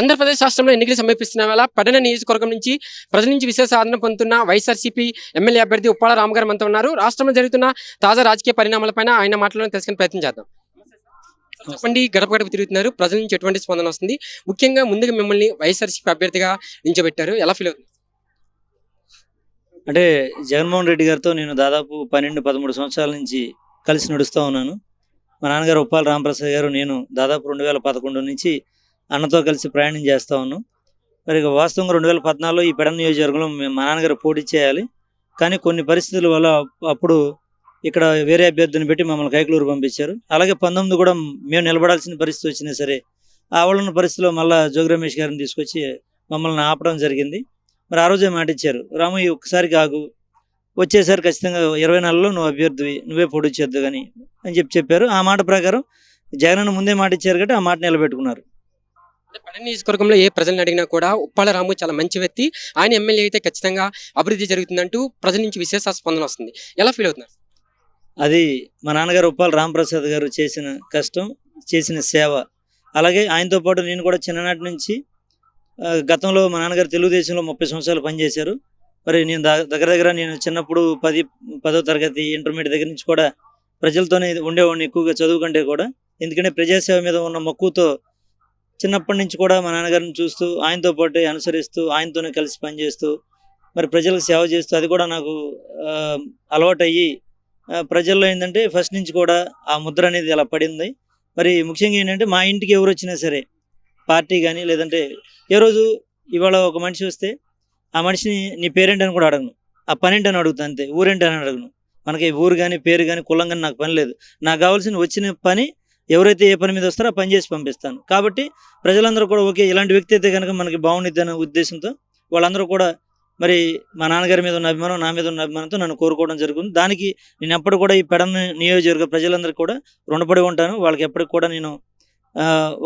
ఆంధ్రప్రదేశ్ రాష్ట్రంలో ఎన్నికలు సమీపిస్తున్న వేళ పట్టణ నియోజకవర్గం నుంచి ప్రజల నుంచి విశేష ఆదరణ పొందుతున్న వైఎస్ఆర్సీపీ ఎమ్మెల్యే అభ్యర్థి ఉప్పాల రామగారు మనతో ఉన్నారు. రాష్ట్రంలో జరుగుతున్న తాజా రాజకీయ పరిణామాలపైన ఆయన మాటలను తెలుసుకుని ప్రయత్నం చేద్దాం. చెప్పండి గడప గడప తిరుగుతున్నారు. ప్రజల నుంచి ఎటువంటి స్పందన వస్తుంది? ముఖ్యంగా ముందుగా మిమ్మల్ని వైఎస్ఆర్సీపీ అభ్యర్థిగా నించబెట్టారు. ఎలా ఫీల్ అవుతుంది? అంటే జగన్మోహన్ రెడ్డి గారితో నేను దాదాపు పన్నెండు పదమూడు సంవత్సరాల నుంచి కలిసి నడుస్తూ ఉన్నాను. మా నాన్నగారు ఉప్పాల రామప్రసాద్ గారు నేను దాదాపు రెండు వేల పదకొండు నుంచి అన్నతో కలిసి ప్రయాణం చేస్తూ ఉన్నాం. మరి ఇక వాస్తవంగా రెండు వేల పద్నాలుగులో ఈ పెడన్ నియోజకవర్గంలో మేము- మా నాన్నగారు పోటీ చేయాలి. కానీ కొన్ని పరిస్థితుల వల్ల అప్పుడు ఇక్కడ వేరే అభ్యర్థిని పెట్టి మమ్మల్ని కైకలూరు పంపించారు. అలాగే పంతొమ్మిది కూడా మేము నిలబడాల్సిన పరిస్థితి వచ్చినా సరే ఆ ఉన్న పరిస్థితిలో మళ్ళీ జోగి రమేష్ గారిని తీసుకొచ్చి మమ్మల్ని ఆపడం జరిగింది. మరి ఆ రోజే మాట ఇచ్చారు రాము ఈ ఒక్కసారి కాగు వచ్చేసారి ఖచ్చితంగా ఇరవై నెలల్లో నువ్వు అభ్యర్థివి నువ్వే పోటీ చేద్దు కానీ అని చెప్పి చెప్పారు. ఆ మాట ప్రకారం జగన్ ముందే మాట ఇచ్చారు కాబట్టి ఆ మాట నిలబెట్టుకున్నారు. అంటే నియోజకవర్గంలో ఏ ప్రజలను అడిగినా కూడా ఉప్పాల రాము చాలా మంచి వ్యక్తి. ఆయన ఎమ్మెల్యే అయితే ఖచ్చితంగా అభివృద్ధి జరుగుతుందంటూ ప్రజల నుంచి విశేష స్పందన వస్తుంది. ఎలా ఫీల్ అవుతున్నారు? అది మా నాన్నగారు ఉప్పాల రామప్రసాద్ గారు చేసిన కష్టం చేసిన సేవ. అలాగే ఆయనతో పాటు నేను కూడా చిన్ననాటి నుంచి గతంలో మా నాన్నగారు తెలుగుదేశంలో ముప్పై సంవత్సరాలు పనిచేశారు. మరి నేను దా- దగ్గర దగ్గర నేను చిన్నప్పుడు పది పదో తరగతి ఇంటర్మీడియట్ దగ్గర నుంచి కూడా ప్రజలతోనే ఉండేవాడిని ఎక్కువగా చదువుకుంటే కూడా. ఎందుకంటే ప్రజాసేవ మీద ఉన్న మక్కువతో చిన్నప్పటి నుంచి కూడా మా నాన్నగారిని చూస్తూ ఆయనతో పాటు అనుసరిస్తూ ఆయనతోనే కలిసి పనిచేస్తూ మరి ప్రజలకు సేవ చేస్తూ అది కూడా నాకు అలవాటు అలవాటయ్యి ప్రజల్లో ఏంటంటే ఫస్ట్ నుంచి కూడా ఆ ముద్ర అనేది అలా పడింది. మరి ముఖ్యంగా ఏంటంటే మా ఇంటికి ఎవరు వచ్చినా సరే పార్టీ కానీ లేదంటే ఏ రోజు ఇవాళ ఒక మనిషి వస్తే ఆ మనిషిని నీ పేరేంటని కూడా అడగను. ఆ పనేంటని అడుగుతా అంతే ఊరేంటని అడగను. మనకి ఊరు కానీ పేరు కానీ కులం కానీ నాకు పని లేదు. నాకు కావాల్సిన వచ్చిన పని ఎవరైతే ఏ పని మీద వస్తారో ఆ పని చేసి పంపిస్తాను. కాబట్టి ప్రజలందరూ కూడా ఓకే ఇలాంటి వ్యక్తి అయితే కనుక మనకి బాగుండిద్ది అనే ఉద్దేశంతో వాళ్ళందరూ కూడా మరి మా నాన్నగారి మీద ఉన్న అభిమానం నా మీద ఉన్న అభిమానంతో నన్ను కోరుకోవడం జరుగుతుంది. దానికి నేను ఎప్పుడు కూడా ఈ పెడ నియోజకవర్గ ప్రజలందరికీ కూడా రుణపడి ఉంటాను. వాళ్ళకి ఎప్పటికి కూడా నేను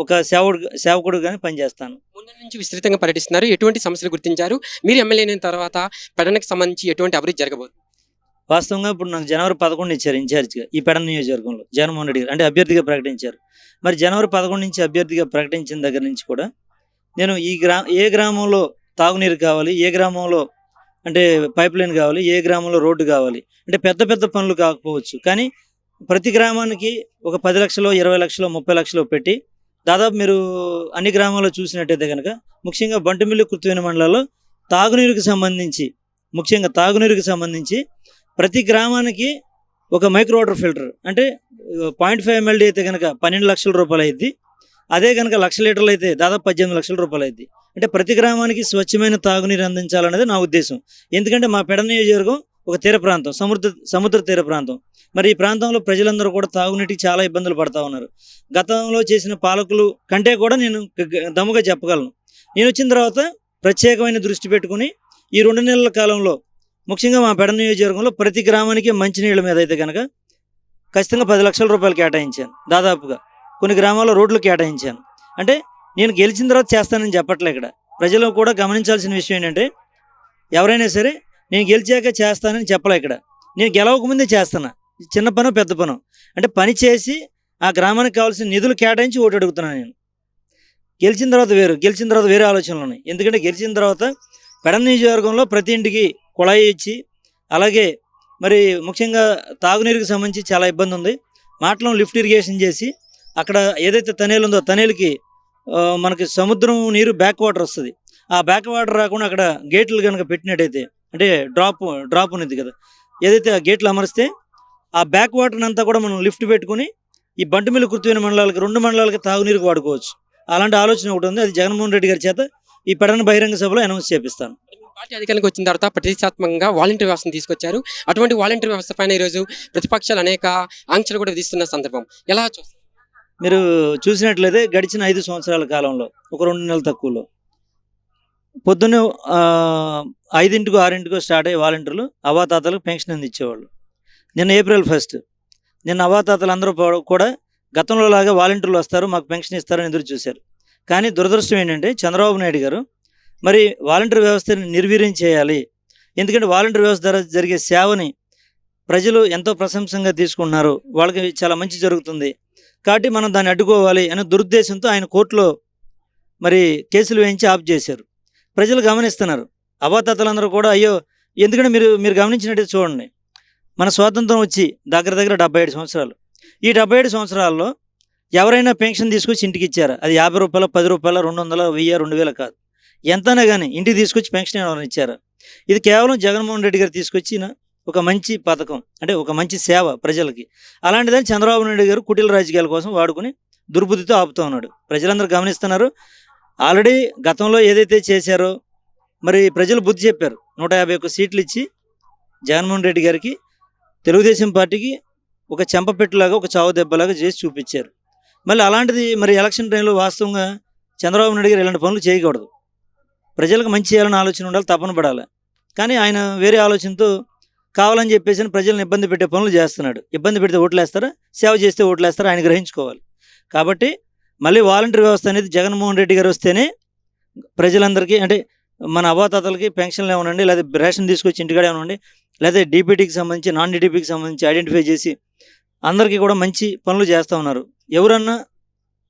ఒక సేవకుడు సేవకుడుగానే పనిచేస్తాను. ముందు నుంచి విస్తృతంగా పర్యటిస్తున్నారు. ఎటువంటి సమస్యలు గుర్తించారు? మీరు ఎమ్మెల్యే అయిన తర్వాత పెడనకు సంబంధించి ఎటువంటి అభివృద్ధి జరగబోతుంది వాస్తవంగా ఇప్పుడు నాకు జనవరి పదకొండు ఇచ్చారు ఇన్ఛార్జ్గా ఈ పెడ నియోజకవర్గంలో. జగన్మోహన్ రెడ్డి గారు. అంటే అభ్యర్థిగా ప్రకటించారు. మరి జనవరి పదకొండు నుంచి అభ్యర్థిగా ప్రకటించిన దగ్గర నుంచి కూడా నేను ఈ గ్రా ఏ గ్రామంలో తాగునీరు కావాలి ఏ గ్రామంలో అంటే పైప్ లైన్ కావాలి ఏ గ్రామంలో రోడ్డు కావాలి అంటే పెద్ద పెద్ద పనులు కాకపోవచ్చు. కానీ ప్రతి గ్రామానికి ఒక పది లక్షలు ఇరవై లక్షలు ముప్పై లక్షలు పెట్టి దాదాపు మీరు అన్ని గ్రామాల్లో చూసినట్టయితే కనుక ముఖ్యంగా బంటుమిల్లి కృత్యమైన మండలాల్లో తాగునీరుకి సంబంధించి ముఖ్యంగా తాగునీరుకి సంబంధించి ప్రతి గ్రామానికి ఒక మైక్రో వాటర్ ఫిల్టర్ అంటే పాయింట్ ఫైవ్ ఎంఎల్డీ అయితే కనుక పన్నెండు లక్షల రూపాయలు అయింది అదే కనుక లక్ష లీటర్లు అయితే దాదాపు పద్దెనిమిది లక్షల రూపాయలు అయింది అంటే ప్రతి గ్రామానికి స్వచ్ఛమైన తాగునీరు అందించాలనేది నా ఉద్దేశం. ఎందుకంటే మా పెడ నియోజకవర్గం ఒక తీర ప్రాంతం సముద్ర సముద్ర తీర ప్రాంతం. మరి ఈ ప్రాంతంలో ప్రజలందరూ కూడా తాగునీటికి చాలా ఇబ్బందులు పడతా ఉన్నారు. గతంలో చేసిన పాలకులు కంటే కూడా నేను గ- దమ్ముగా చెప్పగలను. నేను వచ్చిన తర్వాత ప్రత్యేకమైన దృష్టి పెట్టుకుని ఈ రెండు నెలల కాలంలో ముఖ్యంగా మా పెడ నియోజకవర్గంలో ప్రతి గ్రామానికి మంచినీళ్ళ మీద అయితే కనుక ఖచ్చితంగా పది లక్షల రూపాయలు కేటాయించాను. దాదాపుగా కొన్ని గ్రామాల్లో రోడ్లు కేటాయించాను. అంటే నేను గెలిచిన తర్వాత చేస్తానని చెప్పట్లే ఇక్కడ. ప్రజలు కూడా గమనించాల్సిన విషయం ఏంటంటే ఎవరైనా సరే నేను గెలిచాక చేస్తానని చెప్పలే ఇక్కడ. నేను గెలవకముందే చేస్తాను. చిన్న పను పెద్ద పను. అంటే పని చేసి ఆ గ్రామానికి కావాల్సిన నిధులు కేటాయించి ఓటు అడుగుతున్నాను నేను. గెలిచిన తర్వాత వేరు గెలిచిన తర్వాత వేరే ఆలోచనలు ఉన్నాయి. ఎందుకంటే గెలిచిన తర్వాత పెడ నియోజకవర్గంలో ప్రతి ఇంటికి కుళాయి ఇచ్చి అలాగే మరి ముఖ్యంగా తాగునీరుకి సంబంధించి చాలా ఇబ్బంది ఉంది మాటలో లిఫ్ట్ ఇరిగేషన్ చేసి అక్కడ ఏదైతే తనేలు ఉందో తనేలుకి మనకి సముద్రం నీరు బ్యాక్ వాటర్ వస్తుంది. ఆ బ్యాక్ వాటర్ రాకుండా అక్కడ గేట్లు కనుక పెట్టినట్టయితే అంటే డ్రాప్ డ్రాప్ ఉన్నది కదా ఏదైతే ఆ గేట్లు అమరిస్తే ఆ బ్యాక్ వాటర్ని అంతా కూడా మనం లిఫ్ట్ పెట్టుకుని ఈ బంటుమిల్లి కుర్తిపోయిన మండలాలకి రెండు మండలాలకి తాగునీరుకి వాడుకోవచ్చు. అలాంటి ఆలోచన ఒకటి ఉంది. అది జగన్మోహన్ రెడ్డి గారి చేత ఈ పెడన బహిరంగ సభలో అనౌన్స్ చేపిస్తాను. పార్టీ అధికారంలోకి వచ్చిన తర్వాత ప్రతిష్టాత్మకంగా వాలంటీర్ వ్యవస్థను తీసుకొచ్చారు. అటువంటి వాలంటీర్ వ్యవస్థ పైన ఈరోజు ప్రతిపక్షాలు అనేక ఆంక్షలు కూడా విధిస్తున్న సందర్భం. ఎలా చూస్తారు? మీరు చూసినట్లయితే గడిచిన ఐదు సంవత్సరాల కాలంలో ఒక రెండు నెలల తక్కువలో. పొద్దున్నే ఐదింటికో ఆరింటికో స్టార్ట్ అయ్యే వాలంటీర్లు అవాతాతలకు పెన్షన్ అందించేవాళ్ళు నిన్న ఏప్రిల్ ఫస్ట్. నిన్న అవాతాతలు అందరూ కూడా గతంలో లాగా వాలంటీర్లు వస్తారు మాకు పెన్షన్ ఇస్తారని ఎదురు చూశారు కానీ దురదృష్టం ఏంటంటే చంద్రబాబు నాయుడు గారు మరి వాలంటీర్ వ్యవస్థని నిర్వీర్యం చేయాలి. ఎందుకంటే వాలంటీర్ వ్యవస్థ ద్వారా జరిగే సేవని ప్రజలు ఎంతో ప్రశంసంగా తీసుకుంటున్నారు. వాళ్ళకి చాలా మంచి జరుగుతుంది. కాబట్టి మనం దాన్ని అడ్డుకోవాలి అనే దురుద్దేశంతో ఆయన కోర్టులో మరి కేసులు వేయించి ఆఫ్ చేశారు. ప్రజలు గమనిస్తున్నారు. అవాతాతలందరూ కూడా అయ్యో ఎందుకంటే మీరు మీరు గమనించినట్టు చూడండి. మన స్వాతంత్రం వచ్చి దగ్గర దగ్గర డెబ్బై ఏడు సంవత్సరాలు. ఈ డెబ్బై ఏడు సంవత్సరాల్లో ఎవరైనా పెన్షన్ తీసుకొచ్చి ఇంటికి ఇచ్చారా? అది యాభై రూపాయల పది రూపాయల రెండు వందల వెయ్యి రెండు వేల కాదు. ఎంతైనా కానీ ఇంటికి తీసుకొచ్చి పెన్షన్ ఎవరైనా ఇచ్చారు? ఇది కేవలం జగన్మోహన్ రెడ్డి గారు తీసుకొచ్చిన ఒక మంచి పథకం అంటే ఒక మంచి సేవ ప్రజలకి. అలాంటిదని చంద్రబాబు నాయుడు గారు కుటీల రాజకీయాల కోసం వాడుకుని దుర్బుద్ధితో ఆపుతూ ఉన్నాడు. ప్రజలందరూ గమనిస్తున్నారు. ఆల్రెడీ గతంలో ఏదైతే చేశారో మరి ప్రజలు బుద్ధి చెప్పారు. నూట యాభై ఒక్క సీట్లు ఇచ్చి జగన్మోహన్ రెడ్డి గారికి తెలుగుదేశం పార్టీకి ఒక చెంపపెట్టులాగా ఒక చావు దెబ్బలాగా చేసి చూపించారు. మళ్ళీ అలాంటిది మరి ఎలక్షన్ టైంలో వాస్తవంగా చంద్రబాబు నాయుడు గారు ఇలాంటి పనులు చేయకూడదు. ప్రజలకు మంచి చేయాలని ఆలోచన ఉండాలి తపన పడాలి. కానీ ఆయన వేరే ఆలోచనతో కావాలని చెప్పేసి ప్రజలను ఇబ్బంది పెట్టే పనులు చేస్తున్నాడు. ఇబ్బంది పెడితే ఓట్లేస్తారా? సేవ చేస్తే ఓట్లేస్తారా? ఆయన గ్రహించుకోవాలి. కాబట్టి మళ్ళీ వాలంటీర్ వ్యవస్థ అనేది జగన్మోహన్ రెడ్డి గారు వస్తేనే ప్రజలందరికీ అంటే మన అవాతాతలకి పెన్షన్లు ఏమనండి లేదా రేషన్ తీసుకొచ్చి ఇంటికాడ ఏమనండి లేదా డీపీటీకి సంబంధించి నాన్ డీడీపీకి సంబంధించి ఐడెంటిఫై చేసి అందరికీ కూడా మంచి పనులు చేస్తూ ఉన్నారు. ఎవరన్నా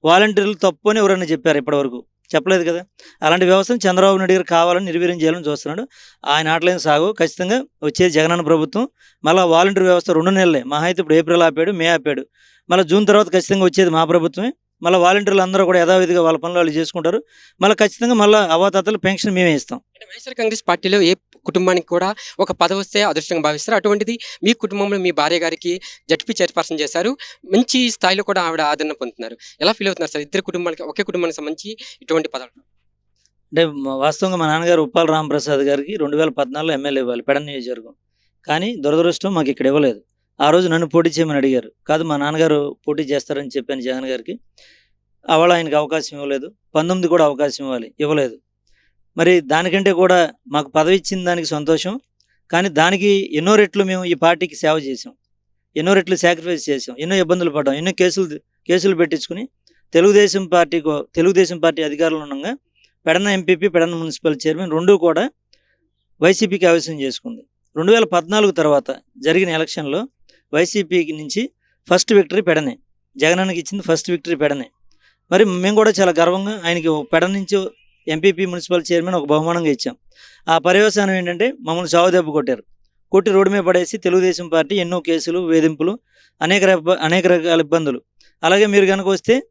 వాలంటీర్లు తప్పు అని ఎవరన్నా చెప్పారు ఇప్పటివరకు? చెప్పలేదు కదా. అలాంటి వ్యవస్థను చంద్రబాబు నాయుడు గారు కావాలని నిర్వీర్యం చేయాలని చూస్తున్నాడు. ఆయన ఆటలేని సాగు. ఖచ్చితంగా వచ్చేది జగనన్న ప్రభుత్వం. మళ్ళీ వాలంటీర్ వ్యవస్థ రెండు నెలలే. మహా అయితే ఇప్పుడు ఏప్రిల్ ఆపాడు మే ఆపాడు. మళ్ళీ జూన్ తర్వాత ఖచ్చితంగా వచ్చేది మా ప్రభుత్వమే. మళ్ళీ వాలంటీర్లు అందరూ కూడా యథావిధిగా వాళ్ళ పనులు వాళ్ళు చేసుకుంటారు. మళ్ళీ ఖచ్చితంగా మళ్ళీ అవాతాతలు పెన్షన్ మేమే ఇస్తాం. వైఎస్ఆర్ కాంగ్రెస్ పార్టీలో ఏ కుటుంబానికి కూడా ఒక పదవి వస్తే అదృష్టంగా భావిస్తారు. అటువంటిది మీ కుటుంబంలో మీ భార్య గారికి జడ్పీ చైర్పర్సన్ చేశారు. మంచి స్థాయిలో కూడా ఆవిడ ఆదరణ పొందుతున్నారు. ఎలా ఫీల్ అవుతున్నారు సార్? ఇద్దరు కుటుంబాలకి ఒకే కుటుంబానికి సంబంధించి ఇటువంటి పదవులు? అంటే వాస్తవంగా మా నాన్నగారు ఉప్పాల రామప్రసాద్ గారికి రెండు వేల పద్నాలుగులో ఎమ్మెల్యే ఇవ్వాలి పెడ నియోజకవర్గం. కానీ దురదృష్టం మాకు ఇక్కడ ఇవ్వలేదు. ఆ రోజు నన్ను పోటీ చేయమని అడిగారు. కాదు మా నాన్నగారు పోటీ చేస్తారని చెప్పాను జగన్ గారికి. అవాళ ఆయనకి అవకాశం ఇవ్వలేదు. పంతొమ్మిది కూడా అవకాశం ఇవ్వాలి ఇవ్వలేదు. మరి దానికంటే కూడా మాకు పదవి ఇచ్చిన దానికి సంతోషం. కానీ దానికి ఎన్నో రెట్లు మేము ఈ పార్టీకి సేవ చేసాం ఎన్నో రెట్లు సాక్రిఫైస్ చేసాం ఎన్నో ఇబ్బందులు పడ్డాం. ఎన్నో కేసులు కేసులు పెట్టించుకుని తెలుగుదేశం పార్టీకి తెలుగుదేశం పార్టీ అధికారులు ఉండగా Pedana MPP Pedana municipal chairman రెండూ కూడా వైసీపీకి ఆవేశం చేసుకుంది. రెండు వేల పద్నాలుగు తర్వాత జరిగిన ఎలక్షన్లో వైసీపీకి నుంచి ఫస్ట్ విక్టరీ పెడనే. జగనానికి ఇచ్చింది ఫస్ట్ విక్టరీ పెడనే. మరి మేము కూడా చాలా గర్వంగా ఆయనకి పెడ నుంచి ఎంపీపీ మున్సిపల్ చైర్మన్ ఒక బహుమానంగా ఇచ్చాం. ఆ పర్యవసానం ఏంటంటే మమ్మల్ని చావు దెబ్బ కొట్టారు. కొట్టి రోడ్డు మీద పడేసి తెలుగుదేశం పార్టీ ఎన్నో కేసులు వేధింపులు అనేక రక- అనేక రకాల ఇబ్బందులు. అలాగే మీరు కనుక వస్తే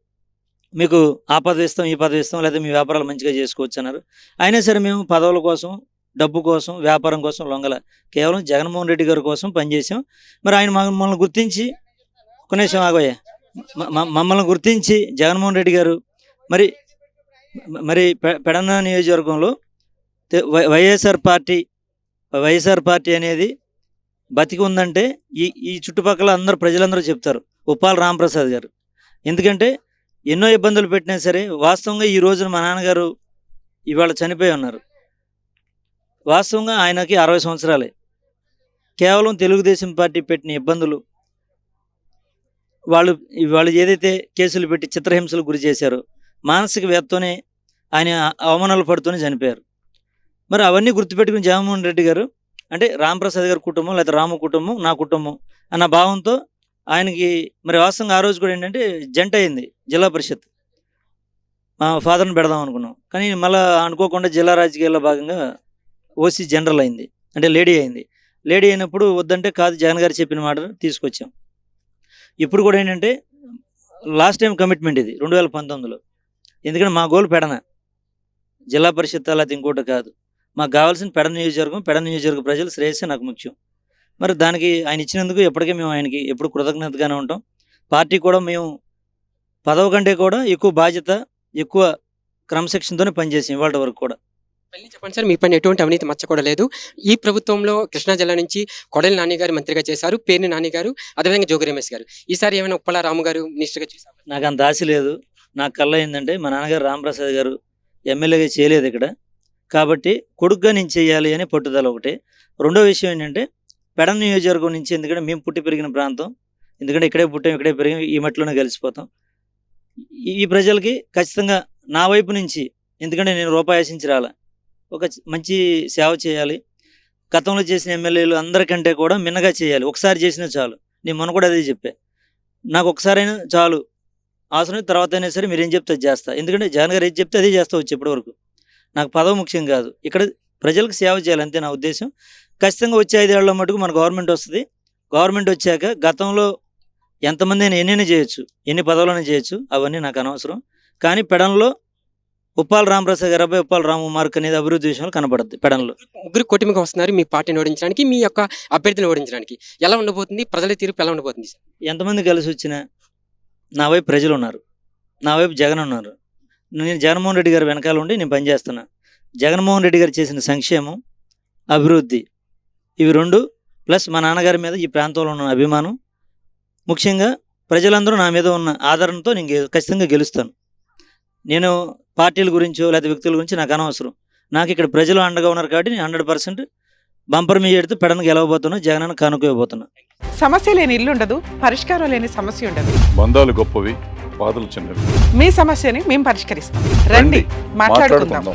మీకు ఆ పదవి ఇస్తాం ఈ పదవి ఇస్తాం లేదా మీ వ్యాపారాలు మంచిగా చేసుకోవచ్చు అన్నారు. అయినా సరే మేము పదవుల కోసం డబ్బు కోసం వ్యాపారం కోసం లొంగల. కేవలం జగన్మోహన్ రెడ్డి గారి కోసం పనిచేసాం మరి ఆయన మమ్మల్ని గుర్తించి ఒక నిమిషం ఆగోయ్య మ- మమ్మల్ని గుర్తించి జగన్మోహన్ రెడ్డి గారు మరి మరి పెడన నియోజకవర్గంలో వైఎస్ఆర్ పార్టీ వైఎస్ఆర్ పార్టీ అనేది బతికి ఉందంటే ఈ ఈ చుట్టుపక్కల అందరూ ప్రజలందరూ చెప్తారు. ఉప్పాల రామప్రసాద్ గారు. ఎందుకంటే ఎన్నో ఇబ్బందులు పెట్టినా సరే వాస్తవంగా ఈ రోజున మా నాన్నగారు ఇవాళ చనిపోయి ఉన్నారు. వాస్తవంగా ఆయనకి అరవై సంవత్సరాలే. కేవలం తెలుగుదేశం పార్టీ పెట్టిన ఇబ్బందులు వాళ్ళు వాళ్ళు ఏదైతే కేసులు పెట్టి చిత్రహింసలు గురి చేశారో మానసిక వ్యక్తనే ఆయన అవమానాలు పడుతూనే చనిపోయారు. మరి అవన్నీ గుర్తుపెట్టుకుని జగన్మోహన్ రెడ్డి గారు అంటే రామప్రసాద్ గారి కుటుంబం లేదా రాము కుటుంబం నా కుటుంబం అన్న భావంతో ఆయనకి మరి వాస్తవంగా ఆ రోజు కూడా ఏంటంటే జంట అయింది జిల్లా పరిషత్. మా ఫాదర్ని పెడదాం అనుకున్నాం. కానీ మళ్ళీ అనుకోకుండా జిల్లా రాజకీయాల్లో భాగంగా ఓసీ జనరల్ అయింది. అంటే లేడీ అయింది. లేడీ అయినప్పుడు వద్దంటే కాదు జగన్ గారు చెప్పిన మాట తీసుకొచ్చాం. ఇప్పుడు కూడా ఏంటంటే లాస్ట్ టైం కమిట్మెంట్ ఇది రెండు వేల పంతొమ్మిదిలో. ఎందుకంటే మా గోల్ పెడన. జిల్లా పరిషత్ అలా ఇంకోటి కాదు. మాకు కావాల్సిన పెడ నియోజకవర్గం పెడ నియోజకవర్గ ప్రజలు శ్రేయస్సే నాకు ముఖ్యం. మరి దానికి ఆయన ఇచ్చినందుకు ఎప్పటికీ మేము ఆయనకి ఎప్పుడు కృతజ్ఞతగానే ఉంటాం. పార్టీ కూడా మేము పదవి కంటే కూడా ఎక్కువ బాధ్యత ఎక్కువ క్రమశిక్షణతోనే పనిచేసాం ఇవాళ వరకు కూడా. మళ్ళీ చెప్పండి సార్ మీ పైన ఎటువంటి అవినీతి మచ్చ కూడా లేదు ఈ ప్రభుత్వంలో కృష్ణా జిల్లా నుంచి కొడలి నాని గారు మంత్రిగా చేశారు పేర్ని నాని గారు అదేవిధంగా జోగి రమేష్ గారు. ఈసారి ఏమైనా ఉప్పల రాము గారు మినిస్టర్గా చేశారు? నాకు అంత ఆశ లేదు. నాకు కళ్ళ ఏంటంటే మా నాన్నగారు రామప్రసాద్ గారు ఎమ్మెల్యేగా చేయలేదు ఇక్కడ. కాబట్టి కొడుకుగా నేను చేయాలి అనే పట్టుదల ఒకటి. రెండో విషయం ఏంటంటే పెడ నియోజకవర్గం నుంచి ఎందుకంటే మేము పుట్టి పెరిగిన ప్రాంతం. ఎందుకంటే ఇక్కడే పుట్టాం ఇక్కడే పెరిగాం ఈ మట్టిలోనే కలిసిపోతాం. ఈ- ఈ ప్రజలకి ఖచ్చితంగా నా వైపు నుంచి ఎందుకంటే నేను రూపాయి ఆశించి రాల. ఒక మంచి సేవ చేయాలి. గతంలో చేసిన ఎమ్మెల్యేలు అందరికంటే కూడా మిన్నగా చేయాలి. ఒకసారి చేసినా చాలు. నేను మొన్న కూడా అదే చెప్పా. నాకు ఒకసారైనా చాలు. అవసరం తర్వాత అయినా సరే మీరు ఏం చెప్తే అది చేస్తా. ఎందుకంటే జగన్ గారు ఏది చెప్తే అదే చేస్తా వచ్చి ఇప్పటి వరకు. నాకు పదవి ముఖ్యం కాదు. ఇక్కడ ప్రజలకు సేవ చేయాలి అంతే నా ఉద్దేశం. ఖచ్చితంగా వచ్చే ఐదేళ్ళ మటుకు మన గవర్నమెంట్ వస్తుంది. గవర్నమెంట్ వచ్చాక గతంలో ఎంతమంది అయినా ఎన్నైనా చేయొచ్చు. ఎన్ని పదవులైనా చేయొచ్చు. అవన్నీ నాకు అనవసరం. కానీ పెడంలో ఉప్పాల రామప్రసాద్ గారు అబ్బాయి ఉప్పాల రామకుమార్క్ అనేది అభివృద్ధి విషయంలో కనబడుద్ది పెడంలో ముగ్గురు కూటమికి వస్తున్నారు మీ పార్టీని ఓడించడానికి మీ యొక్క అభ్యర్థిని ఓడించడానికి. ఎలా ఉండబోతుంది? ప్రజల తీర్పు ఎలా ఉండబోతుంది? ఎంతమంది కలిసి వచ్చినా నా వైపు ప్రజలు ఉన్నారు నా వైపు జగన్ ఉన్నారు నేను జగన్మోహన్ రెడ్డి గారు వెనకాల ఉండి నేను పనిచేస్తున్నా. జగన్మోహన్ రెడ్డి గారు చేసిన సంక్షేమం అభివృద్ధి ఇవి రెండు ప్లస్ మా నాన్నగారి మీద ఈ ప్రాంతంలో ఉన్న అభిమానం. ముఖ్యంగా ప్రజలందరూ నా మీద ఉన్న ఆదరణతో నేను ఖచ్చితంగా గెలుస్తాను. నేను పార్టీల గురించో లేదా వ్యక్తుల గురించి నాకు అనవసరం. నాకు ఇక్కడ ప్రజలు అండగా ఉన్నారు కాబట్టి నేను హండ్రెడ్ పర్సెంట్ బంపర్ మీడియాతో పెడను గెలవబోతున్నా జగన్ కానుకోబోతున్నా సమస్య లేని ఇల్లు ఉండదు పరిష్కారం లేని సమస్య ఉండదు. బంధాలు గొప్పవి బాధలు చిన్నవి. మీ సమస్యని మేము పరిష్కరిస్తాం. రండి మాట్లాడుకుందాం.